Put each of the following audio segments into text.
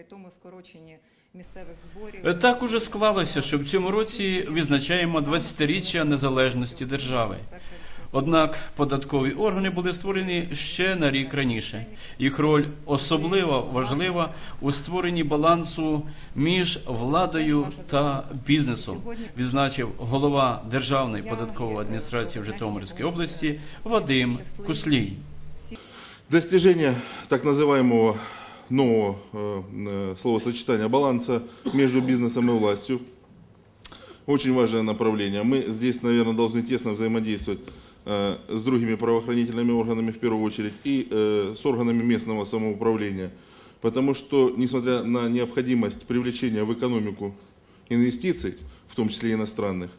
при тому скороченні місцевих зборів. Е, Так уже склалося, що в цьому році відзначаємо 20-річчя незалежності держави. Однак податкові органи були створені ще на рік раніше. Їх роль особливо важлива у створенні балансу між владою та бізнесом, відзначив голова Державної податкової адміністрації в Житомирській області Вадим Куслій. Достижение так называемого нового э, э, словосочетания баланса между бизнесом и властью. Очень важное направление. Мы здесь, наверное, должны тесно взаимодействовать э, с другими правоохранительными органами в первую очередь и с органами местного самоуправления. Потому что, несмотря на необходимость привлечения в экономику инвестиций, в том числе иностранных,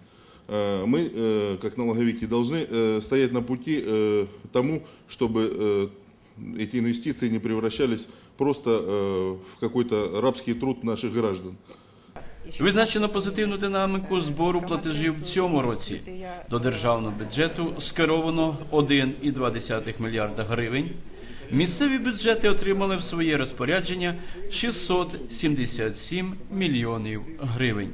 мы, как налоговики, должны стоять на пути тому, чтобы эти инвестиции не превращались просто э, в какой-то рабский труд наших граждан. Визначено позитивну динаміку збору платежів в цьому році. До державного бюджету скеровано 1,2 мільярда гривень. Місцеві бюджети отримали в своє розпорядження 677 мільйонів гривень.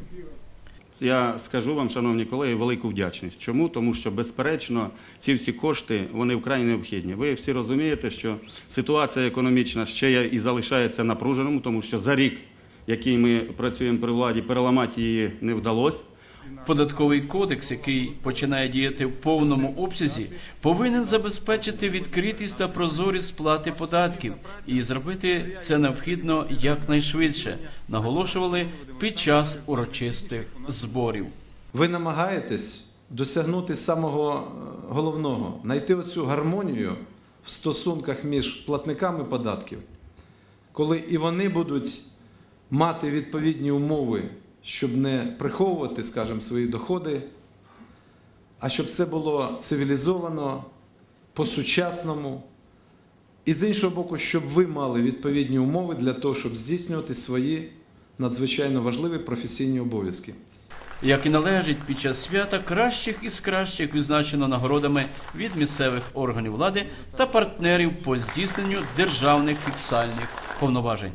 Я скажу вам, шановні колеги, велику вдячність. Чому? Тому що, безперечно, ці всі кошти вони вкрай необхідні. Ви всі розумієте, що ситуація економічна ще і залишається напруженому, тому що за рік, який ми працюємо при владі, переламати її не вдалося. Податковий кодекс, який починає діяти в повному обсязі, повинен забезпечити відкритість та прозорість сплати податків, і зробити це необхідно якнайшвидше, наголошували під час урочистих зборів. Ви намагаєтесь досягнути самого е, головного, знайти оцю гармонію в стосунках між платниками податків, коли і вони будуть мати відповідні умови, щоб не приховувати, скажімо, свої доходи, а щоб це було цивілізовано, по-сучасному. І з іншого боку, щоб ви мали відповідні умови для того, щоб здійснювати свої надзвичайно важливі професійні обов'язки. Як і належить під час свята, кращих із кращих відзначено нагородами від місцевих органів влади та партнерів по здійсненню державних фіксальних повноважень.